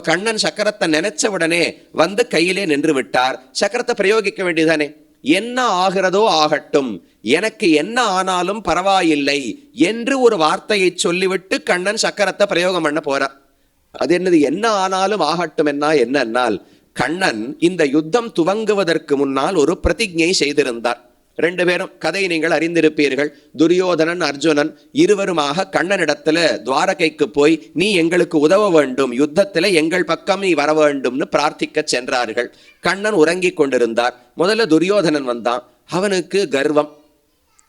இப்ப கண்ணன் சக்கரத்தை நினைச்ச உடனே வந்து கையிலே நின்று விட்டார். சக்கரத்தை பிரயோகிக்க வேண்டியதானே என்ன ஆகிறதோ ஆகட்டும். எனக்கு என்ன ஆனாலும் பரவாயில்லை என்று ஒரு வார்த்தையை சொல்லிவிட்டு கண்ணன் சக்கரத்தை பிரயோகம் பண்ண போறார். அது என்னது? என்ன ஆனாலும் ஆகட்டும் என்ன என்னன்னால் கண்ணன் இந்த யுத்தம் துவங்குவதற்கு முன்னால் ஒரு பிரதிஜை செய்திருந்தார். ரெண்டு பேரும் கதை நீங்கள் அறிந்திருப்பீர்கள். துரியோதனன் அர்ஜுனன் இருவருமாக கண்ணனிடத்துல துவாரகைக்கு போய் நீ எங்களுக்கு உதவ வேண்டும். யுத்தத்துல எங்கள் பக்கம் நீ வர வேண்டும்னு பிரார்த்திக்க சென்றார்கள். கண்ணன் உறங்கிக் கொண்டிருந்தார். முதல்ல துரியோதனன் வந்தான். அவனுக்கு கர்வம்.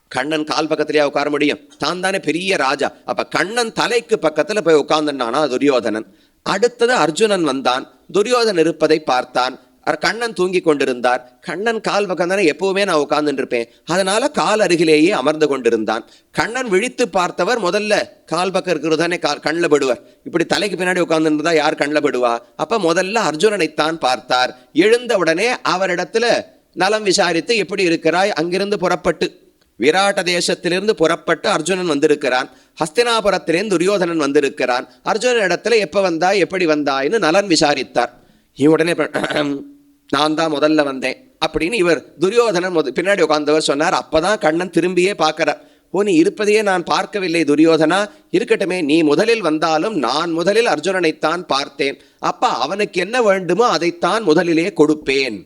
கண்ணன் கால் பக்கத்திலேயே உட்கார முடியும்? தான் தானே பெரிய ராஜா. அப்ப கண்ணன் தலைக்கு பக்கத்துல போய் உட்கார்ந்துட்டானா துரியோதனன். அடுத்தது அர்ஜுனன் வந்தான். துரியோதனன் இருப்பதை பார்த்தான். கண்ணன் தூங்கி கொண்டிருந்தார். கண்ணன் கால் பக்கம் தானே எப்பவுமே நான் உட்கார்ந்துட்டு இருப்பேன் அதனால கால் அருகிலேயே அமர்ந்து கொண்டிருந்தான். கண்ணன் விழித்து பார்த்தவர் முதல்ல கால் பக்கம் இருக்கிறது தானே கால் கண்ணில் படுவர். இப்படி தலைக்கு பின்னாடி உட்கார்ந்துருந்தா யார் கண்ணில் படுவா? அப்ப முதல்ல அர்ஜுனனைத்தான் பார்த்தார். எழுந்த உடனே அவரிடத்துல நலம் விசாரித்து எப்படி இருக்கிறாய்? அங்கிருந்து புறப்பட்டு விராட்ட தேசத்திலிருந்து புறப்பட்டு அர்ஜுனன் வந்திருக்கிறான். ஹஸ்தினாபுரத்திலிருந்து துரியோதனன் வந்திருக்கிறான். அர்ஜுனன் இடத்துல எப்ப வந்தாய்? எப்படி வந்தாய்னு நலன் விசாரித்தார். இவன் உடனே நான் தான் முதல்ல வந்தேன். அப்படின்னு இவர் துரியோதனன் முத பின்னாடி உட்கார்ந்தவர் சொன்னார். அப்பதான் கண்ணன் திரும்பியே பார்க்குறார். ஓ நீ இருப்பதையே நான் பார்க்கவில்லை துரியோதனா. இருக்கட்டுமே நீ முதலில் வந்தாலும் நான் முதலில் அர்ஜுனனைத்தான் பார்த்தேன். அப்போ அவனுக்கு என்ன வேண்டுமோ அதைத்தான் முதலிலே கொடுப்பேன்.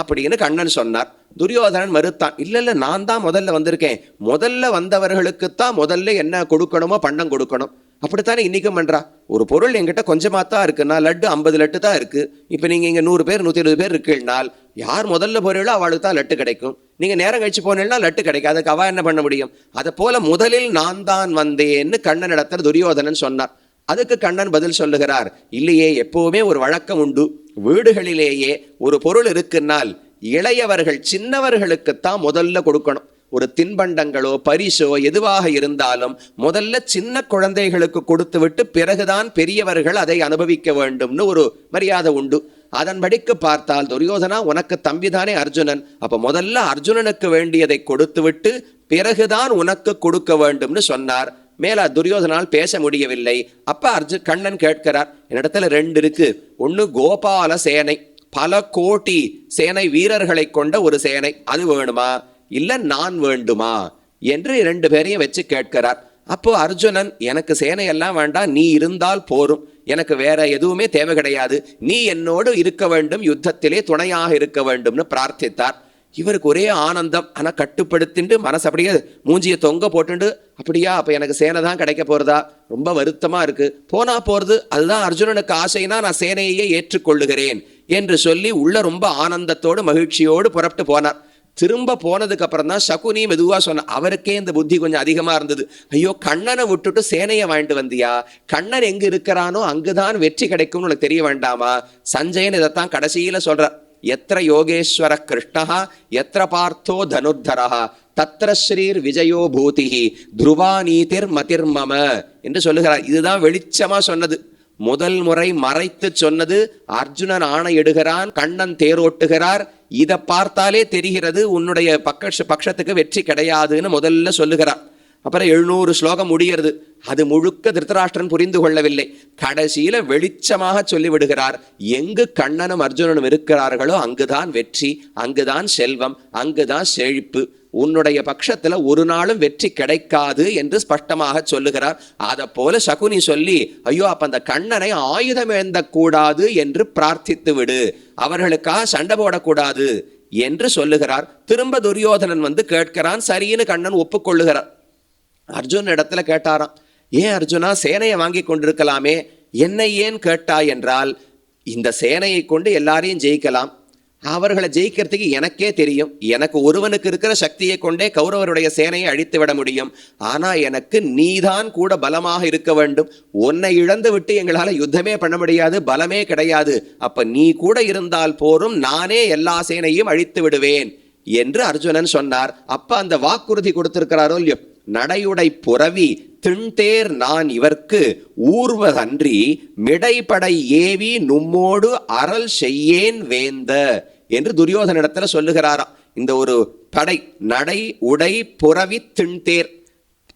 அப்படின்னு கண்ணன் சொன்னார். துரியோதனன் மறுத்தான். இல்லை இல்லை நான் தான் முதல்ல வந்திருக்கேன். முதல்ல வந்தவர்களுக்குத்தான் முதல்ல என்ன கொடுக்கணுமோ பண்டம் கொடுக்கணும். அப்படித்தானே இன்னைக்கும் பண்றா? ஒரு பொருள் என்கிட்ட கொஞ்சமாக தான் இருக்குன்னா லட்டு ஐம்பது லட்டு தான் இருக்கு. இப்போ நீங்க இங்க நூறு பேர் நூத்தி இருபது பேர் இருக்குன்னால் யார் முதல்ல போறீங்களோ அவளுக்கு தான் லட்டு கிடைக்கும். நீங்க நேரம் கழிச்சு போனீங்கன்னா லட்டு கிடைக்கும். அதுக்கு அவ என்ன பண்ண முடியும்? அதை போல முதலில் நான் தான் வந்தேன்னு கண்ணன் இடத்துல துரியோதனன் சொன்னார். அதுக்கு கண்ணன் பதில் சொல்லுகிறார். இல்லையே எப்போவுமே ஒரு வழக்கம் உண்டு. வீடுகளிலேயே ஒரு பொருள் இருக்குன்னால் இளையவர்கள் சின்னவர்களுக்குத்தான் முதல்ல கொடுக்கணும். ஒரு தின்பண்டங்களோ பரிசோ எதுவாக இருந்தாலும் முதல்ல சின்ன குழந்தைகளுக்கு கொடுத்து விட்டு பிறகுதான் பெரியவர்கள் அதை அனுபவிக்க வேண்டும்னு ஒரு மரியாதை உண்டு. அதன்படிக்கு பார்த்தால் துரியோதனா உனக்கு தம்பிதானே அர்ஜுனன். அப்ப முதல்ல அர்ஜுனனுக்கு வேண்டியதை கொடுத்து விட்டு பிறகுதான் உனக்கு கொடுக்க வேண்டும்னு சொன்னார். மேல துரியோதனால் பேச முடியவில்லை. அப்ப அர்ஜு கண்ணன் கேட்கிறார் என்னிடத்துல ரெண்டு இருக்கு. ஒன்னு கோபால சேனை. பல கோடி சேனை வீரர்களை கொண்ட ஒரு சேனை. அது வேணுமா? இல்ல நான் வேண்டுமா? என்று இரண்டு பேரையும் வச்சு கேட்கிறார். அப்போ அர்ஜுனன் எனக்கு சேனையெல்லாம் வேண்டாம் நீ இருந்தால் போரும். எனக்கு வேற எதுவுமே தேவை கிடையாது. நீ என்னோடு இருக்க வேண்டும் யுத்தத்திலே துணையாக இருக்க வேண்டும்னு பிரார்த்தித்தார். இவருக்கு ஒரே ஆனந்தம். ஆனா கட்டுப்படுத்திட்டு மனசு அப்படியே மூஞ்சியை தொங்க போட்டுண்டு அப்படியா அப்போ எனக்கு சேனை தான் கிடைக்க போறதா? ரொம்ப வருத்தமா இருக்கு. போனா போறது அதுதான் அர்ஜுனனுக்கு ஆசைனா நான் சேனையே ஏற்றுக்கொள்ளுகிறேன். என்று சொல்லி உள்ள ரொம்ப ஆனந்தத்தோடு மகிழ்ச்சியோடு புறப்பட்டு போனார். திரும்ப போனதுக்கு அப்புறம் தான் சகுனி மெதுவாக சொன்ன அவருக்கே இந்த புத்தி கொஞ்சம் அதிகமாக இருந்தது. ஐயோ கண்ணனை விட்டுட்டு சேனையை வாங்கிட்டு வந்தியா? கண்ணன் எங்கே இருக்கிறானோ அங்குதான் வெற்றி கிடைக்கும்னு உனக்கு தெரிய வேண்டாமா? சஞ்சயன் இதைத்தான் கடைசியில் சொல்கிறார் எத்திர யோகேஸ்வர கிருஷ்ணா எத்திர பார்த்தோ தனுர்தரா தத்திர ஸ்ரீர் விஜயோ பூதிஹி துருவா நீதிர் மதிர்மம என்று சொல்லுகிறார். இதுதான் வெளிச்சமாக சொன்னது. முதல் முறை மறைத்து சொன்னது அர்ஜுனன் ஆணையிடுகிறான் கண்ணன் தேரோட்டுகிறார். இதை பார்த்தாலே தெரிகிறது உன்னுடைய பக்க பட்சத்துக்கு வெற்றி கிடையாதுன்னு முதல்ல சொல்லுகிறார் அப்புறம் எழுநூறு ஸ்லோகம் முடிகிறது. அது முழுக்க திருத்தராஷ்டிரன் புரிந்து கொள்ளவில்லை. கடைசியில வெளிச்சமாக சொல்லிவிடுகிறார். எங்கு கண்ணனும் அர்ஜுனனும் இருக்கிறார்களோ அங்குதான் வெற்றி அங்குதான் செல்வம் அங்குதான் செழிப்பு. உன்னுடைய பட்சத்துல ஒரு நாளும் வெற்றி கிடைக்காது என்று ஸ்பஷ்டமாக சொல்லுகிறார். அதை போல சகுனி சொல்லி ஐயோ அப்ப அந்த கண்ணனை ஆயுதம் ஏந்த கூடாது என்று பிரார்த்தித்து விடு. அவர்களுக்காக சண்டை போடக்கூடாது என்று சொல்லுகிறார். திரும்ப துரியோதனன் வந்து கேட்கிறான். சரின்னு கண்ணன் ஒப்புக்கொள்ளுகிறார். அர்ஜுன் இடத்துல கேட்டாராம் ஏன் அர்ஜுனா சேனையை வாங்கி கொண்டிருக்கலாமே? என்னை ஏன் கேட்டாய் என்றால் இந்த சேனையை கொண்டு எல்லாரையும் ஜெயிக்கலாம். அவர்களை ஜெயிக்கிறதுக்கு எனக்கே தெரியும். எனக்கு ஒருவனுக்கு இருக்கிற சக்தியை கொண்டே கௌரவருடைய சேனையை அழித்து விட முடியும். ஆனால் எனக்கு நீதான் கூட பலமாக இருக்க வேண்டும். உன்னை இழந்து விட்டு எங்களால் யுத்தமே பண்ண முடியாது பலமே கிடையாது. அப்போ நீ கூட இருந்தால் போரும் நானே எல்லா சேனையும் அழித்து விடுவேன் என்று அர்ஜுனன் சொன்னார். அப்போ அந்த வாக்குறுதி கொடுத்திருக்கிறாரோ இல்லையோ? நடையுடை புறவி திண்தேர் நான் இவர்க்கு ஊர்வதன்றி மிடைப்படை ஏவி நும்மோடு அறல் செய்யேன் வேந்த என்று துரியோதனிடத்துல சொல்லுகிறாராம். இந்த ஒரு படை நடை உடை புறவி திண்தேர்.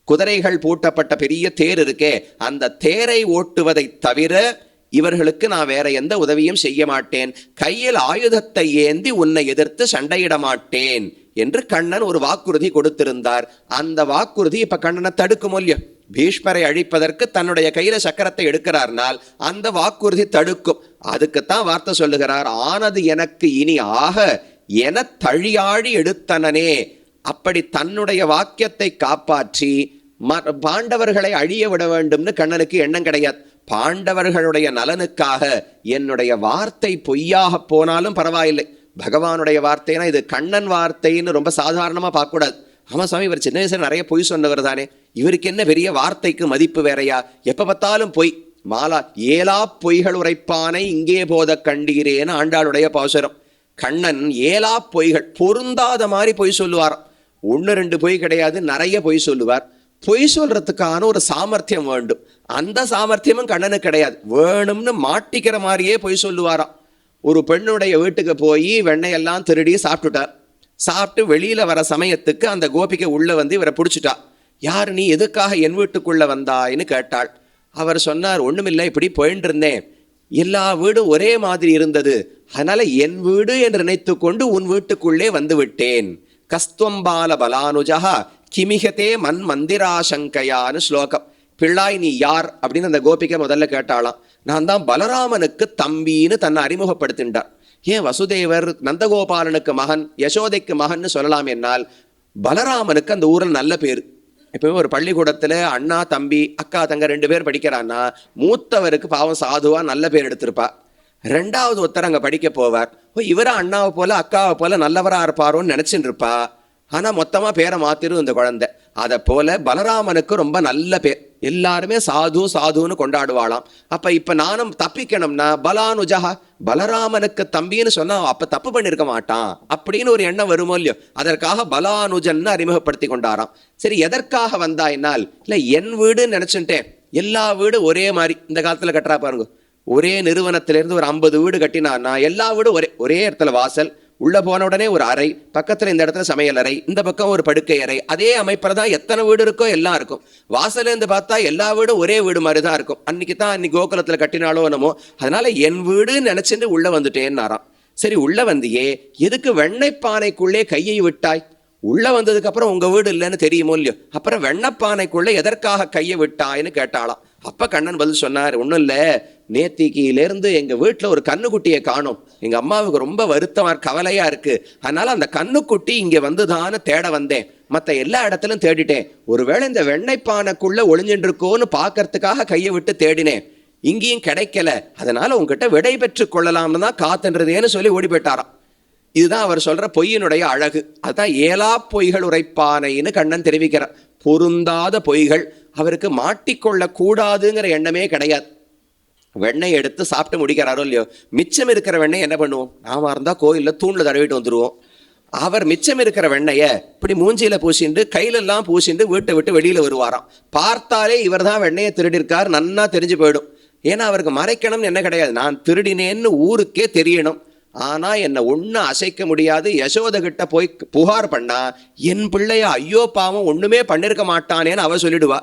குதிரைகள் பூட்டப்பட்ட பெரிய தேர் இருக்கே அந்த தேரை ஓட்டுவதை தவிர இவர்களுக்கு நான் வேற எந்த உதவியும் செய்ய மாட்டேன். கையில் ஆயுதத்தை ஏந்தி உன்னை எதிர்த்து சண்டையிட மாட்டேன். என்று கண்ணன் ஒரு வாக்குறுதி கொடுத்திருந்தார். அந்த வாக்குறுதி இப்ப கண்ணனை தடுக்கும் இல்லையோ? பீஷ்மரை அழிப்பதற்கு தன்னுடைய கையில சக்கரத்தை எடுக்கிறார்னால் அந்த வாக்குறுதி தடுக்கும். அதுக்குத்தான் வார்த்தை சொல்லுகிறார் ஆனது எனக்கு இனி ஆக என தழியாழி எடுத்தனனே. அப்படி தன்னுடைய வாக்கியத்தை காப்பாற்றி ம- பாண்டவர்களை அழிய விட வேண்டும்னு கண்ணனுக்கு எண்ணம் கிடையாது. பாண்டவர்களுடைய நலனுக்காக என்னுடைய வார்த்தை பொய்யாக போனாலும் பரவாயில்லை. பகவானுடைய வார்த்தைனா இது கண்ணன் வார்த்தைன்னு ரொம்ப சாதாரணமாக பார்க்கக்கூடாது. ஆமாம் சாமி இவர் சின்ன வயசில் நிறைய பொய் சொன்னவர் தானே. இவருக்கு என்ன பெரிய வார்த்தைக்கு மதிப்பு வேறையா? எப்போ பார்த்தாலும் பொய். மாலா ஏலா பொய்கள் உரைப்பானை இங்கே போத கண்டீரேன்னு ஆண்டாளுடைய பாசுரம். கண்ணன் ஏலா பொய்கள் பொருந்தாத மாதிரி பொய் சொல்லுவார். ஒன்று ரெண்டு பொய் கிடையாது நிறைய பொய் சொல்லுவார். பொய் சொல்றதுக்கான ஒரு சாமர்த்தியம் வேண்டும். அந்த சாமர்த்தியமும் கண்ணனுக்கு கிடையாது. வேணும்னு மாட்டிக்கிற மாதிரியே பொய் சொல்லுவாராம். ஒரு பெண்ணுடைய வீட்டுக்கு போய் வெண்ணையெல்லாம் திருடி சாப்பிட்டுட்டார் சாப்பிட்டு வெளியில வர சமயத்துக்கு அந்த கோபிகை உள்ள வந்து இவரை பிடிச்சிட்டா. யார் நீ? எதுக்காக என் வீட்டுக்குள்ளே வந்தாய்ன்னு கேட்டாள். அவர் சொன்னார் ஒன்றுமில்லை இப்படி போயின்னு இருந்தேன் எல்லா வீடும் ஒரே மாதிரி இருந்தது. அதனால என் வீடு என்று நினைத்து கொண்டு உன் வீட்டுக்குள்ளே வந்து விட்டேன் கஸ்துவம்பால பலானுஜா கிமிகதே மன் மந்திராசங்கையான்னு ஸ்லோகம். பிள்ளாய் நீ யார்? அப்படின்னு அந்த கோபிகை முதல்ல கேட்டாளாம். நான் தான் பலராமனுக்கு தம்பின்னு தன்னை அறிமுகப்படுத்தின்றார் ஏன் வசுதேவர் நந்தகோபாலனுக்கு மகன் யசோதைக்கு மகன்னு சொல்லலாம் என்னால் பலராமனுக்கு அந்த ஊரில் நல்ல பேர். எப்பவுமே ஒரு பள்ளிக்கூடத்தில் அண்ணா தம்பி அக்கா தங்க ரெண்டு பேர் படிக்கிறான்னா மூத்தவருக்கு பாவம் சாதுவாக நல்ல பேர் எடுத்திருப்பா. ரெண்டாவது ஒருத்தர் அங்கே படிக்க போவார். ஓ இவரா அண்ணாவை போல அக்காவை போல நல்லவராக இருப்பாரோன்னு நினச்சின்னு இருப்பா ஆனால் மொத்தமாக பேரை மாத்திரும் இந்த குழந்தை. அதை போல பலராமனுக்கு ரொம்ப நல்ல பேர் எல்லாருமே சாது சாதுன்னு கொண்டாடுவாளாம். அப்ப இப்ப நானும் தப்பிக்கணும்னா பலானுஜஹா பலராமனுக்கு தம்பின்னு சொன்னா அப்போ அப்ப தப்பு பண்ணிருக்க மாட்டான் அப்படின்னு ஒரு எண்ணம் வருமோ இல்லையோ? அதற்காக பலானுஜன்னு அறிமுகப்படுத்தி கொண்டாராம். சரி எதற்காக வந்தாயினால் இல்ல என் வீடுன்னு நினைச்சுட்டேன். எல்லா வீடும் ஒரே மாதிரி இந்த காலத்துல கட்டுறா பாருங்க. ஒரே நிறுவனத்திலிருந்து ஒரு ஐம்பது வீடு கட்டினான்னா எல்லா வீடும் ஒரே ஒரே இடத்துல வாசல் உள்ளே போன உடனே ஒரு அறை பக்கத்தில் இந்த இடத்துல சமையல் அறை இந்த பக்கம் ஒரு படுக்கை அறை. அதே அமைப்பில் தான் எத்தனை வீடு இருக்கோ எல்லாம் இருக்கும். வாசல்ல இருந்து பார்த்தா எல்லா வீடும் ஒரே வீடு மாதிரி தான் இருக்கும். அன்னைக்கு தான் அன்னைக்கு கோகுலத்தில் கட்டினாலோ என்னமோ அதனால என் வீடுன்னு நினச்சிட்டு உள்ளே வந்துட்டேன்னாராம். சரி உள்ளே வந்தியே எதுக்கு வெண்ணைப்பானைக்குள்ளே கையை விட்டாய்? உள்ளே வந்ததுக்கப்புறம் உங்கள் வீடு இல்லைன்னு தெரியுமோ இல்லையோ? அப்புறம் வெண்ணப்பானைக்குள்ளே எதற்காக கையை விட்டாய்ன்னு கேட்டாளாம். அப்போ கண்ணன் பதில் சொன்னார் ஒன்றும் இல்லை நேத்திக்கியிலேருந்து எங்கள் வீட்டில் ஒரு கண்ணுக்குட்டியை காணோம். எங்கள் அம்மாவுக்கு ரொம்ப வருத்தமாக கவலையாக இருக்குது அதனால் அந்த கண்ணுக்குட்டி இங்கே வந்து தானே தேட வந்தேன். மற்ற எல்லா இடத்துலையும் தேடிட்டேன். ஒருவேளை இந்த வெண்ணைப்பானைக்குள்ளே ஒளிஞ்சுட்டு இருக்கோன்னு பார்க்கறதுக்காக கையை விட்டு தேடினேன். இங்கேயும் கிடைக்கல. அதனால் உங்ககிட்ட விடை பெற்று கொள்ளலாம்னு தான் காத்துன்றதேன்னு சொல்லி ஓடி போயிட்டாராம் இதுதான் அவர் சொல்கிற பொய்யினுடைய அழகு. அதான் ஏலா பொய்கள் உரைப்பானைன்னு கண்ணன் தெரிவிக்கிறார். பொருந்தாத பொய்கள் அவருக்கு மாட்டிக்கொள்ளக்கூடாதுங்கிற எண்ணமே கிடையாது. வெண்ணெய் எடுத்து சாப்பிட்டு முடிக்கிறாரோ இல்லையோ மிச்சம் இருக்கிற வெண்ணெய் என்ன பண்ணுவோம்? நாம இருந்தால் கோயிலில் தூணில் தடவிட்டு வந்துடுவோம் அவர் மிச்சம் இருக்கிற வெண்ணெய இப்படி மூஞ்சியில பூசிண்டு கையிலெல்லாம் பூசிண்டு வீட்டை விட்டு வெளியில் வருவாராம். பார்த்தாலே இவர் தான் வெண்ணெயை திருடிருக்கார் நன்னா தெரிஞ்சு போயிடும். ஏன்னா அவருக்கு மறைக்கணும்னு என்ன கிடையாது. நான் திருடினேன்னு ஊருக்கே தெரியணும். ஆனா என்னை ஒன்றும் அசைக்க முடியாது. யசோத கிட்ட போய் புகார் பண்ணா என் பிள்ளைய ஐயோ பாவம் ஒன்றுமே பண்ணிருக்க மாட்டானேன்னு அவ சொல்லிடுவா.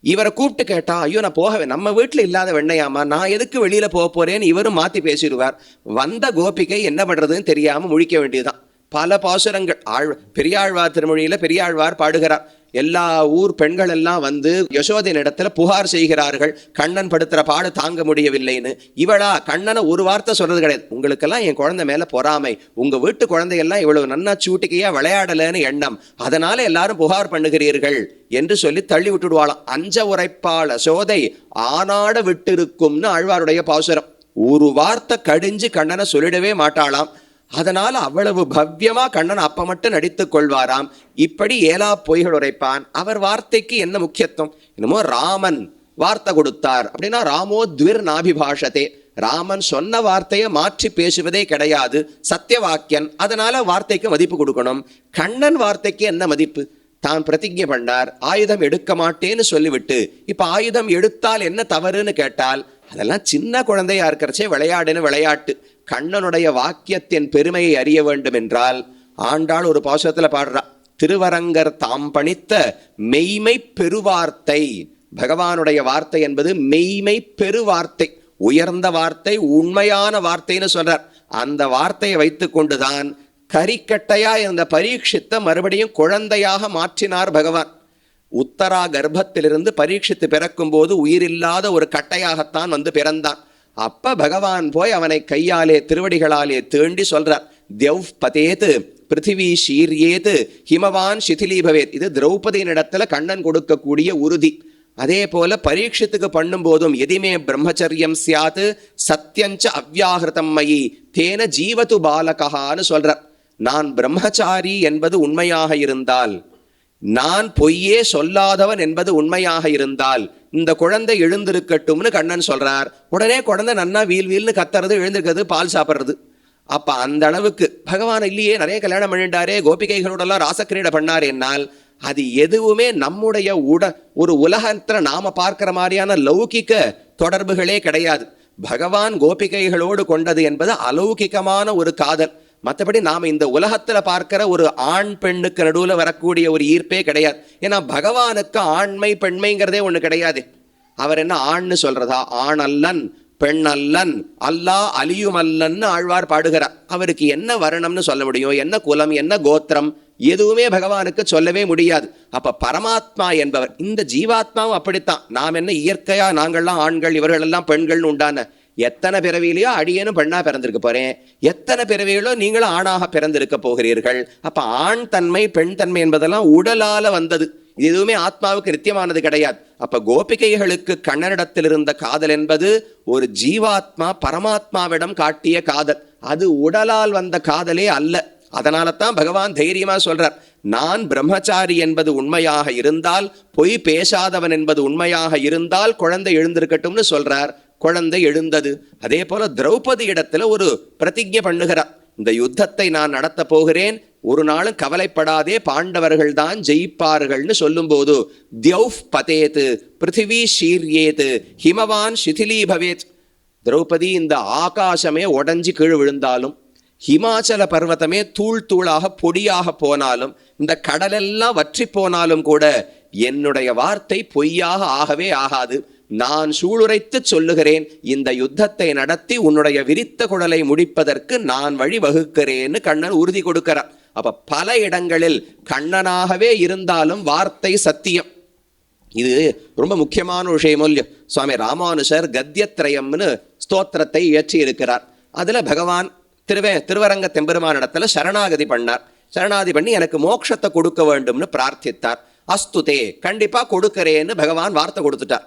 இவரை கூப்பிட்டு கேட்டா ஐயோ நான் போகவே நம்ம வீட்டில் இல்லாத வெண்ணையாமா நான் எதுக்கு வெளியில போக போறேன்னு இவரும் மாத்தி பேசிடுவார். வந்த கோபிகை என்ன பண்றதுன்னு தெரியாம முழிக்க வேண்டியதுதான். பல பாசுரங்கள். ஆழ் பெரியாழ்வார் திருமொழியில் பெரியாழ்வார் பாடுகிறார். எல்லா ஊர் பெண்கள் எல்லாம் வந்து யசோதையின் இடத்துல புகார் செய்கிறார்கள். கண்ணன் படுத்துகிற பாடு தாங்க முடியவில்லைன்னு. இவளா கண்ணனை ஒரு வார்த்தை சொல்கிறது கிடையாது. உங்களுக்கெல்லாம் என் குழந்தை மேலே பொறாமை. உங்கள் வீட்டு குழந்தையெல்லாம் இவ்வளவு நன்னா சூட்டிக்கையாக விளையாடலன்னு எண்ணம். அதனால் எல்லாரும் புகார் பண்ணுகிறீர்கள் என்று சொல்லி தள்ளி விட்டுடுவாளாம். அஞ்ச உரைப்பாள சோதை ஆனாட விட்டிருக்கும்னு ஆழ்வாருடைய பாசுரம். ஒரு வார்த்தை கடிஞ்சு கண்ணனை சொல்லிடவே மாட்டாளாம். அதனால அவ்வளவு பவ்யமாக கண்ணன் அப்ப மட்டும் நடித்து கொள்வாராம் இப்படி ஏலா பொய்கள் உரைப்பான். அவர் வார்த்தைக்கு என்ன முக்கியத்துவம்? என்னமோ ராமன் வார்த்தை கொடுத்தார். அப்படின்னா ராமோ துவிர் நாபிபாஷதே. ராமன் சொன்ன வார்த்தையை மாற்றி பேசுவதே கிடையாது. சத்தியவாக்கியன். அதனால வார்த்தைக்கு மதிப்பு கொடுக்கணும். கண்ணன் வார்த்தைக்கு என்ன மதிப்பு? தான் பிரதிஜை பண்ணார். ஆயுதம் எடுக்க மாட்டேன்னு சொல்லிவிட்டு இப்ப ஆயுதம் எடுத்தால் என்ன தவறுன்னு கேட்டால் அதெல்லாம் சின்ன குழந்தையா இருக்கிறச்சே விளையாடுன்னு விளையாட்டு. கண்ணனுடைய வாக்கியத்தின் பெருமையை அறிய வேண்டும் என்றால் ஆண்டாள் ஒரு பாசத்தில் பாடுறா திருவரங்கர் தாம் பணித்த மெய்மை பெருவார்த்தை. பகவானுடைய வார்த்தை என்பது மெய்மை பெருவார்த்தை உயர்ந்த வார்த்தை உண்மையான வார்த்தைன்னு சொல்றார். அந்த வார்த்தையை வைத்துக்கொண்டுதான் கரிக்கட்டையா இருந்த பரீட்சித்த மறுபடியும் குழந்தையாக மாற்றினார் பகவான். உத்தரா கர்ப்பத்திலிருந்து பரீட்சித்து பிறக்கும் போது உயிரில்லாத ஒரு கட்டையாகத்தான் வந்து பிறந்தான். அப்ப பகவான் போய் அவனை கையாலே திருவடிகளாலே தீண்டி சொல்றார். தியவ் பதேத்து பிருத்திவி ஷீர்யேத்து ஹிமவான் சிதிலீபவேத் இது திரௌபதியின் இடத்துல கண்ணன் கொடுக்கக்கூடிய உறுதி. அதே போல பரீட்சத்துக்கு பண்ணும்போதும் எதிமே பிரம்மச்சரியம் சியாத்து சத்தியஞ்ச அவ்யாகிருதம் மயி தேன ஜீவது பாலகஹான்னு சொல்றார். நான் பிரம்மச்சாரி என்பது உண்மையாக இருந்தால் நான் பொய்யே சொல்லாதவன் என்பது உண்மையாக இருந்தால் இந்த குழந்தை எழுந்திருக்கட்டும்னு கண்ணன் சொல்றார். உடனே குழந்தை நன்னா வீல் வீல்னு கத்துறது எழுந்திருக்கிறது பால் சாப்பிட்றது. அப்ப அந்த அளவுக்கு பகவான் இல்லையே நிறைய கல்யாணம் பண்ணிட்டாரே கோபிகைகளோடலாம் ராசக்கிரீடை பண்ணார் என்னால். அது எதுவுமே நம்முடைய உட ஒரு உலகத்துல நாம பார்க்கிற மாதிரியான லௌகிக்க தொடர்புகளே கிடையாது. பகவான் கோபிகைகளோடு கொண்டது என்பது அலௌகிகமான ஒரு காதல். மற்றபடி நாம் இந்த உலகத்தில் பார்க்கிற ஒரு ஆண் பெண்ணுக்கு நடுவில் வரக்கூடிய ஒரு ஈர்ப்பே கிடையாது. ஏன்னா பகவானுக்கு ஆண்மை பெண்மைங்கிறதே ஒன்று கிடையாது. அவர் என்ன ஆண்னு சொல்கிறதா ஆண் அல்லன் பெண் அல்லன் அல்லா அலியுமல்லன்னு ஆழ்வார் பாடுகிறார். அவருக்கு என்ன வரணும்னு சொல்ல முடியும்? என்ன குலம் என்ன கோத்திரம்? எதுவுமே பகவானுக்கு சொல்லவே முடியாது. அப்ப பரமாத்மா என்பவர் இந்த ஜீவாத்மாவும் அப்படித்தான். நாம் என்ன இயற்கையா நாங்கள்லாம் ஆண்கள் இவர்கள் எல்லாம் பெண்கள்னு உண்டான எத்தனை பிறவியிலையோ அடியனும் பெண்ணா பிறந்திருக்க போறேன். எத்தனை பிறவியிலோ நீங்களும் ஆணாக பிறந்திருக்க போகிறீர்கள். அப்போ ஆண் தன்மை பெண் தன்மை என்பதெல்லாம் உடலால வந்தது. இது எதுவுமே ஆத்மாவுக்கு நித்தியமானது கிடையாது. அப்ப கோபிகைகளுக்கு கண்ணனிடத்தில் இருந்த காதல் என்பது ஒரு ஜீவாத்மா பரமாத்மாவிடம் காட்டிய காதல். அது உடலால் வந்த காதலே அல்ல. அதனால தான் பகவான் தைரியமா சொல்றார் நான் பிரம்மச்சாரி என்பது உண்மையாக இருந்தால் பொய் பேசாதவன் என்பது உண்மையாக இருந்தால் குழந்தை எழுந்திருக்கட்டும்னு சொல்றார். குழந்தை எழுந்தது. அதே போல திரௌபதி இடத்துல ஒரு பிரதிஜை பண்ணுகிறார். இந்த யுத்தத்தை நான் நடத்த போகிறேன். ஒரு நாளும் கவலைப்படாதே பாண்டவர்கள் தான் ஜெயிப்பார்கள்னு சொல்லும்போது தியௌஃப் பதேத்து பிருத்திவி ஷீர்யேத்து ஹிமவான் சிதிலீ பவேத். திரௌபதி இந்த ஆகாசமே உடஞ்சி கீழ் விழுந்தாலும் ஹிமாச்சல பர்வதமே தூள் தூளாக பொடியாக போனாலும் இந்த கடலெல்லாம் வற்றி போனாலும் கூட என்னுடைய வார்த்தை பொய்யாக ஆகவே ஆகாது. நான் சூளுரைத்து சொல்லுகிறேன் இந்த யுத்தத்தை நடத்தி உன்னுடைய விரித்த குடலை முடிப்பதற்கு நான் வழி வகுக்கிறேன்னு கண்ணன் உறுதி கொடுக்கிறார் அப்ப பல இடங்களில் கண்ணனாகவே இருந்தாலும் வார்த்தை சத்தியம். இது ரொம்ப முக்கியமான விஷயம் இல்லையோ? சுவாமி ராமானுஷர் கத்தியத்ரயம்னு ஸ்தோத்திரத்தை இயற்றி இருக்கிறார் அதுல பகவான் திருவே திருவரங்க தெம்பெருமான இடத்துல சரணாகதி பண்ணார். சரணாதி பண்ணி எனக்கு மோட்சத்தை கொடுக்க வேண்டும்னு பிரார்த்தித்தார். அஸ்துதே கண்டிப்பா கொடுக்கிறேன்னு பகவான் வார்த்தை கொடுத்துட்டார்.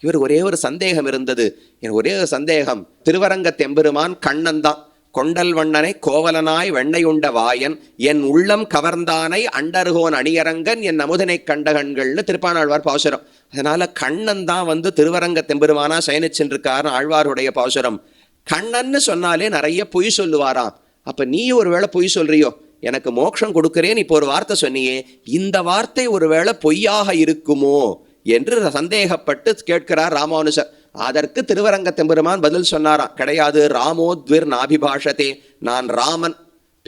இவர் ஒரே ஒரு சந்தேகம் இருந்தது. என் ஒரே ஒரு சந்தேகம். திருவரங்க தெம்பெருமான் கண்ணன் தான் கொண்டல் வண்ணனை கோவலனாய் வெண்ணையுண்ட வாயன் என் உள்ளம் கவர்ந்தானை அண்டர்கோன் அணியரங்கன் என் அமுதனை கண்டகன்கள்னு திருப்பானாழ்வார் பாசுரம். அதனால கண்ணன் தான் வந்து திருவரங்க தெம்பெருமானா சயனிச்சுருக்காருன்னு ஆழ்வாருடைய பாசுரம். கண்ணன்னு சொன்னாலே நிறைய பொய் சொல்லுவாராம். அப்ப நீ ஒருவேளை பொய் சொல்றியோ? எனக்கு மோட்சம் கொடுக்கிறேன் இப்போ ஒரு வார்த்தை சொன்னியே. இந்த வார்த்தை ஒருவேளை பொய்யாக இருக்குமோ? என்று சந்தேகப்பட்டு கேட்கிறார் ராமானுஜர். அதற்கு திருவரங்க தெம்பெருமான் பதில் சொன்னாராம். கிடையாது ராமோத்விர் நாபிபாஷதே நான் ராமன்.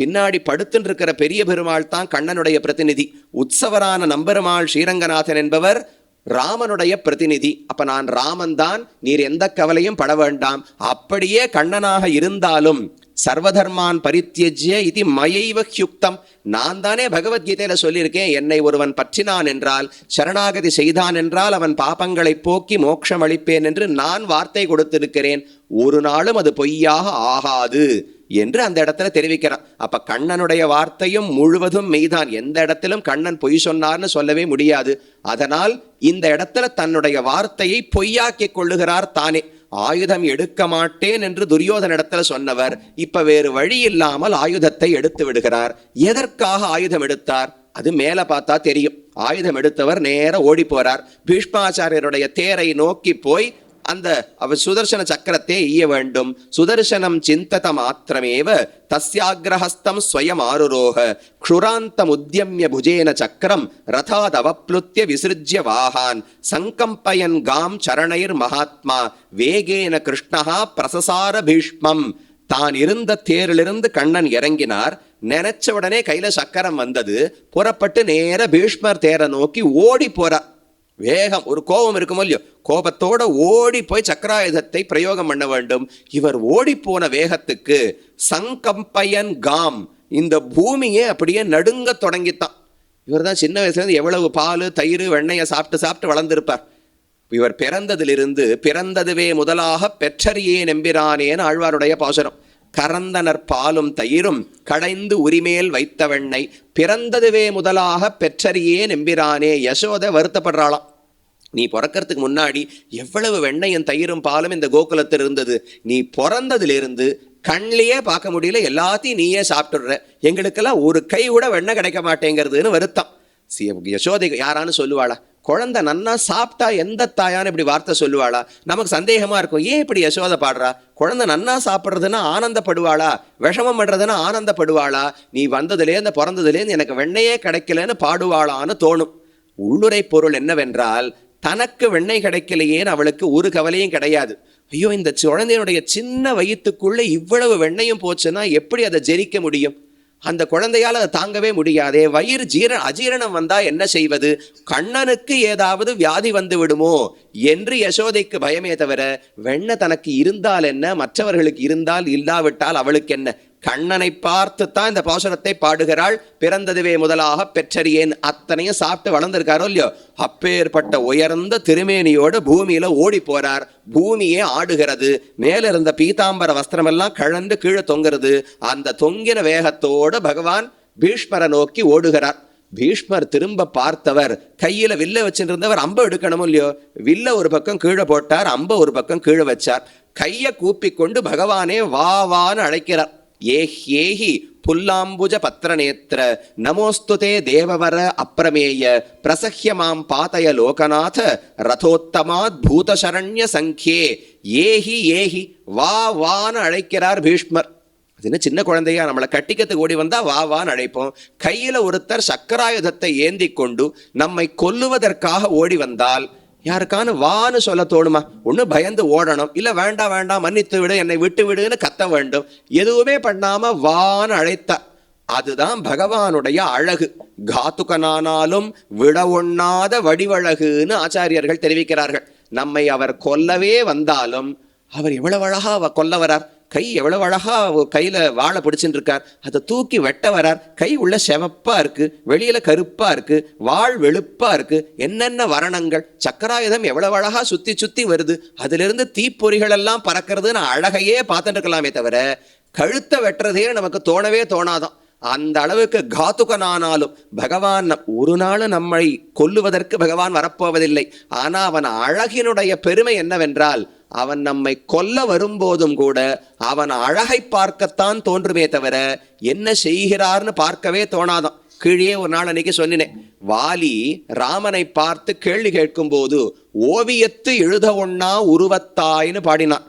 பின்னாடி படுத்துன்னு இருக்கிற பெரிய பெருமாள் தான் கண்ணனுடைய பிரதிநிதி. உற்சவரான நம்பெருமாள் ஸ்ரீரங்கநாதன் என்பவர் ராமனுடைய பிரதிநிதி. அப்ப நான் ராமன் தான் நீர் எந்த கவலையும் பட வேண்டாம். அப்படியே கண்ணனாக இருந்தாலும் சர்வதர்மான் பரித்தியஜ்ய இது மயைவ ஹ்யுக்தம். நான் தானே பகவத்கீதையில சொல்லியிருக்கேன் என்னை ஒருவன் பற்றினான் என்றால் சரணாகதி செய்தான் என்றால் அவன் பாபங்களை போக்கி மோட்சம் அளிப்பேன் என்று நான் வார்த்தை கொடுத்திருக்கிறேன். ஒரு நாளும் அது பொய்யாக ஆகாது என்று அந்த இடத்துல தெரிவிக்கிறான். அப்ப கண்ணனுடைய வார்த்தையும் முழுவதும் மெய்தான். எந்த இடத்திலும் கண்ணன் பொய் சொன்னார்னு சொல்லவே முடியாது. அதனால் இந்த இடத்துல தன்னுடைய வார்த்தையை பொய்யாக்கிக் கொள்ளுகிறார் தானே. ஆயுதம் எடுக்க மாட்டேன் என்று துரியோதன இடத்துல சொன்னவர் இப்ப வேறு வழி இல்லாமல் ஆயுதத்தை எடுத்து விடுகிறார். எதற்காக ஆயுதம் எடுத்தார்? அது மேல பார்த்தா தெரியும். ஆயுதம் எடுத்தவர் நேர ஓடி போறார். பீஷ்மாச்சாரியருடைய தேரை நோக்கி போய் அந்த சுதர்சன சக்கரத்தை எய்ய வேண்டும். சுதர்சனம் சிந்தத மாத்திரமேவ தஸ்யாகிரஹஸ்தம் ஸ்வயம் ஆருரோக க்ஷுராந்தம் உத்தியமிய புஜேன சக்கரம் ரதாத் அவப்ளுத்திய விசிருஜ்ய வாகான் சங்கம்பயன் காம் சரணைர் மகாத்மா. வேகேன கிருஷ்ணஹா பிரசசார பீஷ்மம். தான் இருந்த தேரிலிருந்து கண்ணன் இறங்கினார். நினைச்ச உடனே கையில சக்கரம் வந்தது. புறப்பட்டு நேர பீஷ்மர் தேரை நோக்கி ஓடி போறார் வேகம் ஒரு கோபம் இருக்குமோ இல்லையோ? கோபத்தோட ஓடி போய் சக்கராயுதத்தை பிரயோகம் பண்ண வேண்டும். இவர் ஓடி போன வேகத்துக்கு சங்கம்பயன் காம். இந்த பூமியே அப்படியே நடுங்க தொடங்கித்தான். இவர் தான் சின்ன வயசுலேருந்து எவ்வளவு பால் தயிர் வெண்ணையை சாப்பிட்டு சாப்பிட்டு வளர்ந்திருப்பார். இவர் பிறந்ததிலிருந்து பிறந்ததுவே முதலாக பெற்றறியே நெம்பிரானேன்னு ஆழ்வாருடைய பாசுரம். கரந்தனர் பாலும் தயிரும் கடைந்து உரிமேல் வைத்த பிறந்ததுவே முதலாக பெற்றறியே நெம்பிரானே. யசோத வருத்தப்படுறாளாம். நீ பிறக்கறதுக்கு முன்னாடி எவ்வளவு வெண்ணையும் தயிரும் பாலும் இந்த கோகுலத்தில் இருந்தது. நீ பிறந்ததுலேருந்து கண்ணிலேயே பார்க்க முடியல எல்லாத்தையும் நீயே சாப்பிட்டுடுற. எங்களுக்கெல்லாம் ஒரு கை கூட வெண்ணெய் கிடைக்க மாட்டேங்கிறதுன்னு வருத்தம். சி யசோதை யாரான்னு சொல்லுவாளா? குழந்தை நன்னா சாப்பிட்டா எந்த தாயான்னு இப்படி வார்த்தை சொல்லுவாளா? நமக்கு சந்தேகமாக இருக்கும். ஏன் இப்படி யசோதை பாடுறா? குழந்தை நன்னா சாப்பிட்றதுன்னா ஆனந்தப்படுவாளா? விஷமம் பண்ணுறதுன்னா ஆனந்தப்படுவாளா? நீ வந்ததுலேருந்து பிறந்ததுலேருந்து எனக்கு வெண்ணையே கிடைக்கலன்னு பாடுவாளான்னு தோணும். உள்ளுரை பொருள் என்னவென்றால் தனக்கு வெண்ணெய் கிடைக்கலையேன்னு அவளுக்கு ஒரு கவலையும் கிடையாது. ஐயோ இந்த குழந்தையினுடைய சின்ன வயிற்றுக்குள்ளே இவ்வளவு வெண்ணையும் போச்சுன்னா எப்படி அதை ஜெரிக்க முடியும்? அந்த குழந்தையால் அதை தாங்கவே முடியாதே. வயிறு ஜீரண அஜீரணம் வந்தால் என்ன செய்வது? கண்ணனுக்கு ஏதாவது வியாதி வந்து விடுமோ? என்று யசோதைக்கு பயமே தவிர வெண்ணெய் தனக்கு இருந்தால் என்ன? மற்றவர்களுக்கு இருந்தால் இல்லாவிட்டால் அவளுக்கு என்ன? கண்ணனை பார்த்து தான் இந்த பாசுரத்தை பாடுகிறாள். பிறந்ததுவே முதலாக பெற்றறியேன் அத்தனையும் சாப்பிட்டு வளர்ந்துருக்காரோ இல்லையோ? அப்பேற்பட்ட உயர்ந்த திருமேனியோடு பூமியில ஓடி போறார். பூமியே ஆடுகிறது. மேல இருந்த பீதாம்பர வஸ்திரமெல்லாம் கழண்டு கீழே தொங்குறது அந்த தொங்கின வேகத்தோடு பகவான் பீஷ்மரை நோக்கி ஓடுகிறார். பீஷ்மர் திரும்ப பார்த்தவர் கையில் வில்ல வச்சுருந்தவர் அம்ப எடுக்கணுமோ இல்லையோ? வில்ல ஒரு பக்கம் கீழே போட்டார் அம்ப ஒரு பக்கம் கீழே வச்சார். கையை கூப்பிக்கொண்டு பகவானே வா வான்னு அழைக்கிறார். ஏஹ்யேஹி புல்லாம்புஜ பத்திரநேத்திர நமோஸ்துதே தேவவர அப்பிரமேய பிரசஹ்ய மாம் பாதய லோகநாத. ரதோத்தமாத் பூதசரண்ய சங்கே. ஏஹி ஏஹி வா வான்னு அழைக்கிறார் பீஷ்மர். அது என்ன சின்ன குழந்தையா? நம்மளை கட்டிக்கத்துக்கு ஓடி வந்தா வா வான்னு அழைப்போம். கையில ஒருத்தர் சக்கராயுதத்தை ஏந்தி கொண்டு நம்மை கொல்லுவதற்காக ஓடி வந்தால் யாருக்கான வான்னு சொல்ல தோணுமா? ஒண்ணு பயந்து ஓடணும். இல்ல வேண்டாம் வேண்டாம் மன்னித்து விடு என்னை விட்டு விடுன்னு கத்த வேண்டும். எதுவுமே பண்ணாம வான்னு அழைத்த அதுதான் பகவானுடைய அழகு. காத்துகனானாலும் விட ஒண்ணாத வடிவழகுன்னு ஆச்சாரியர்கள் தெரிவிக்கிறார்கள். நம்மை அவர் கொல்லவே வந்தாலும் அவர் எவ்வளவு அழகா கொல்ல வரார்? கை எவ்வளவு அழகாக கையில் வாழை பிடிச்சின்னு இருக்கார் அதை தூக்கி வெட்ட வரார். கை உள்ள செவப்பாக இருக்கு. வெளியில் கருப்பாக இருக்கு. வாழ் வெளுப்பாக இருக்கு. என்னென்ன வரணங்கள். சக்கராயுதம் எவ்வளவு அழகாக சுத்தி சுத்தி வருது. அதிலிருந்து தீப்பொறிகள் எல்லாம் பறக்கிறதுன்னு அழகையே பார்த்துட்டு இருக்கலாமே தவிர கழுத்தை வெட்டுறதே நமக்கு தோணவே தோணாதான் அந்த அளவுக்கு காத்துகனானாலும் பகவான் ஒரு நாள் நம்மை கொல்லுவதற்கு பகவான் வரப்போவதில்லை. ஆனால் அவன் அழகினுடைய பெருமை என்னவென்றால் அவன் நம்மை கொல்ல வரும்போதும் கூட அவன் அழகை பார்க்கத்தான் தோன்றுமே தவிர என்ன செய்கிறார்னு பார்க்கவே தோணாதான். கீழே ஒரு நாள் அன்னைக்கு சொன்னினேன் வாலி ராமனை பார்த்து கேள்வி கேட்கும்போது ஓவியத்து எழுத ஒன்னா உருவத்தாயின்னு பாடினான்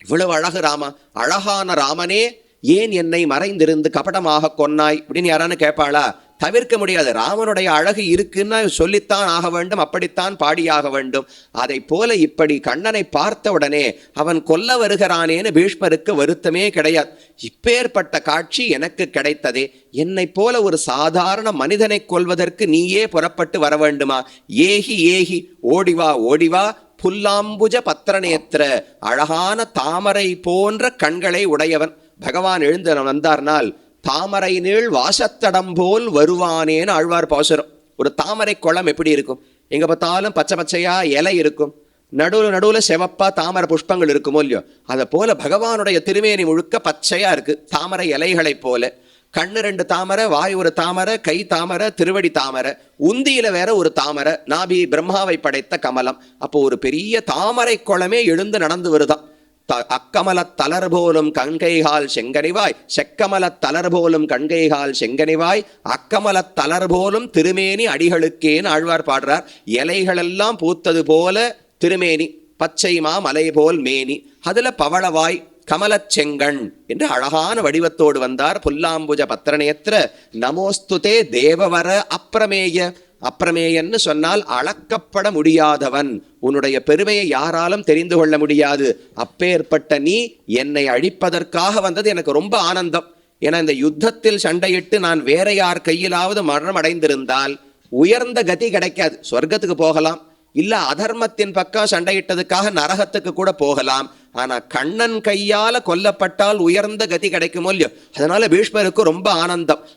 இவ்வளவு அழகு ராமா அழகான ராமனே ஏன் என்னை மறைந்திருந்து கபடமாக கொன்னாய்? அப்படின்னு யாரானு கேட்பாளா? தவிர்க்க முடியாது. ராமனுடைய அழகு இருக்குன்னு சொல்லித்தான் ஆக வேண்டும். அப்படித்தான் பாடியாக வேண்டும். அதை போல இப்படி கண்ணனை பார்த்த உடனே அவன் கொல்ல வருகிறானேன்னு பீஷ்மருக்கு வருத்தமே கிடையாது. இப்பேற்பட்ட காட்சி எனக்கு கிடைத்ததே. என்னை போல ஒரு சாதாரண மனிதனை கொல்வதற்கு நீயே புறப்பட்டு வர வேண்டுமா? ஏகி ஏகி ஓடிவா ஓடிவா புல்லாம்புஜ பத்திரநேத்திர அழகான தாமரை போன்ற கண்களை உடையவன். பகவான் எழுந்து வந்தார்னால் தாமரை நீள் வாசத்தடம் போல் வருவானேன்னு ஆழ்வார் பாசுரம். ஒரு தாமரை குளம் எப்படி இருக்கும்? எங்கே பார்த்தாலும் பச்சை பச்சையாக இலை இருக்கும். நடுவில் நடுவில் செவப்பாக தாமரை புஷ்பங்கள் இருக்குமோ இல்லையோ? அதை போல பகவானுடைய திருமேனி முழுக்க பச்சையாக இருக்குது தாமரை இலைகளைப் போல. கண்ணு ரெண்டு தாமரை வாய் ஒரு தாமரை கை தாமரை திருவடி தாமரை. உந்தியில வேற ஒரு தாமரை. நாபி பிரம்மாவை படைத்த கமலம். அப்போ ஒரு பெரிய தாமரை குளமே எழுந்து நடந்து வருதாம் த- அக்கமலத் தளர் போலும் கண்கைகால் செங்கனிவாய் செக்கமலத் தளர் போலும் கண்கைகால் செங்கனிவாய் அக்கமலத் தளர் போலும் திருமேனி அடிகளுக்கேன்னு ஆழ்வார் பாடுறார். இலைகளெல்லாம் பூத்தது போல திருமேனி பச்சை மா மலை போல் மேனி. அதுல பவளவாய் கமலச் செங்கண் என்று அழகான வடிவத்தோடு வந்தார். புல்லாம்புஜ பத்திரநேத்திர நமோஸ்துதே தேவவர அப்பிரமேய அப்பிரமேயன்னு சொன்னால் அளக்கப்பட முடியாதவன். உன்னுடைய பெருமையை யாராலும் தெரிந்து கொள்ள முடியாது. அப்பேற்பட்ட நீ என்னை அழிப்பதற்காக வந்தது எனக்கு ரொம்ப ஆனந்தம். ஏன்னா இந்த யுத்தத்தில் சண்டையிட்டு நான் வேற யார் கையிலாவது மரணம் அடைந்திருந்தால் உயர்ந்த கதி கிடைக்காது. சொர்க்கத்துக்கு போகலாம். இல்ல அதர்மத்தின் பக்கம் சண்டையிட்டதுக்காக நரகத்துக்கு கூட போகலாம். ஆனா கண்ணன் கையால கொல்லப்பட்டால் உயர்ந்த கதி கிடைக்குமோ இல்லையோ? அதனால பீஷ்மருக்கு ரொம்ப ஆனந்தம்.